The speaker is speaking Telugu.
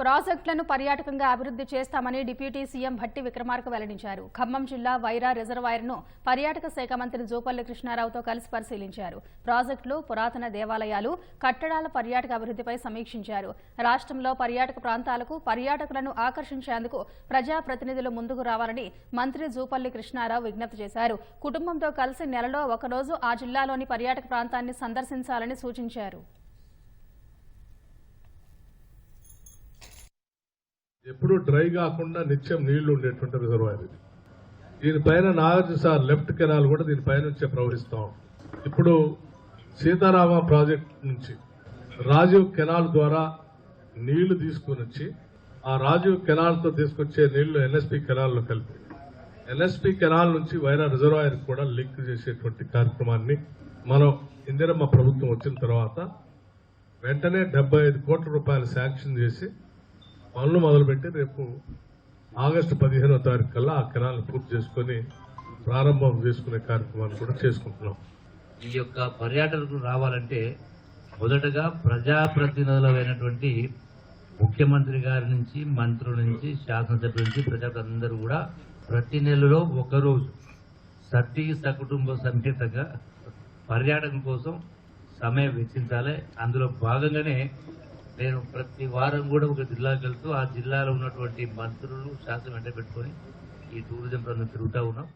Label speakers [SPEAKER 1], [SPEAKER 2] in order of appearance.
[SPEAKER 1] ప్రాజెక్టులను పర్యాటకంగా అభివృద్ధి చేస్తామని డిప్యూటీ సీఎం భట్టి విక్రమార్క వెల్లడించారు. ఖమ్మం జిల్లా వైరా రిజర్వాయర్ను పర్యాటక శాఖ మంత్రి జూపల్లి కృష్ణారావుతో కలిసి పరిశీలించారు. ప్రాజెక్టులు పురాతన దేవాలయాలు కట్టడాల పర్యాటక అభివృద్ధిపై సమీక్షించారు. రాష్ట్రంలో పర్యాటక ప్రాంతాలకు పర్యాటకులను ఆకర్షించేందుకు ప్రజాప్రతినిధులు ముందుకు రావాలని మంత్రి జూపల్లి కృష్ణారావు విజ్ఞప్తి చేశారు. కుటుంబంతో కలిసి నెలలో ఒకరోజు ఆ జిల్లాలోని పర్యాటక ప్రాంతాన్ని సందర్శించాలని సూచించారు.
[SPEAKER 2] ఎప్పుడూ డ్రై కాకుండా నిత్యం నీళ్ళు ఉండేటువంటి రిజర్వాయర్ ఇది. దీనిపైన నాగార్జున సార్ లెఫ్ట్ కెనాల్ కూడా దీనిపైన నుంచే ప్రవహిస్తాం ఇప్పుడు సీతారామ ప్రాజెక్ట్ నుంచి రాజీవ్ కెనాల్ ద్వారా నీళ్ళు తీసుకుని వచ్చి ఆ రాజీవ్ కెనాల్తో తీసుకొచ్చే నీళ్ళు ఎన్ఎస్పి కెనాల్లో కలిపి ఎన్ఎస్పి కెనాల్ నుంచి వైరా రిజర్వాయర్ కూడా లింక్ చేసేటువంటి కార్యక్రమాన్ని మనం ఇందిరమ్మ ప్రభుత్వం వచ్చిన తర్వాత వెంటనే డెబ్బై ఐదు కోట్ల రూపాయలు శాంక్షన్ చేసి పనులు మొదలుపెట్టి రేపు ఆగస్టు పదిహేనో తారీఖు కల్లా ఆ కెనాల్ పూర్తి చేసుకొని ప్రారంభం చేసుకునే కార్యక్రమాన్ని కూడా చేసుకుంటున్నాం.
[SPEAKER 3] ఈ యొక్క పర్యాటకులు రావాలంటే మొదటగా ప్రజాప్రతినిధులైనటువంటి ముఖ్యమంత్రి గారి నుంచి మంత్రుల నుంచి శాసనసభ్యుల నుంచి ప్రజలందరూ కూడా ప్రతి నెలలో ఒకరోజు సతీ సకుటుంబ సమేతంగా పర్యాటకం కోసం సమయం వెచ్చించాలి. అందులో భాగంగానే నేను ప్రతి వారం కూడా ఒక జిల్లాకి వెళ్తూ ఆ జిల్లాలో ఉన్నటువంటి మంత్రులు శాసనం వెంట పెట్టుకొని ఈ టూరిజం ప్రాంతం తిరుగుతూ ఉన్నాం.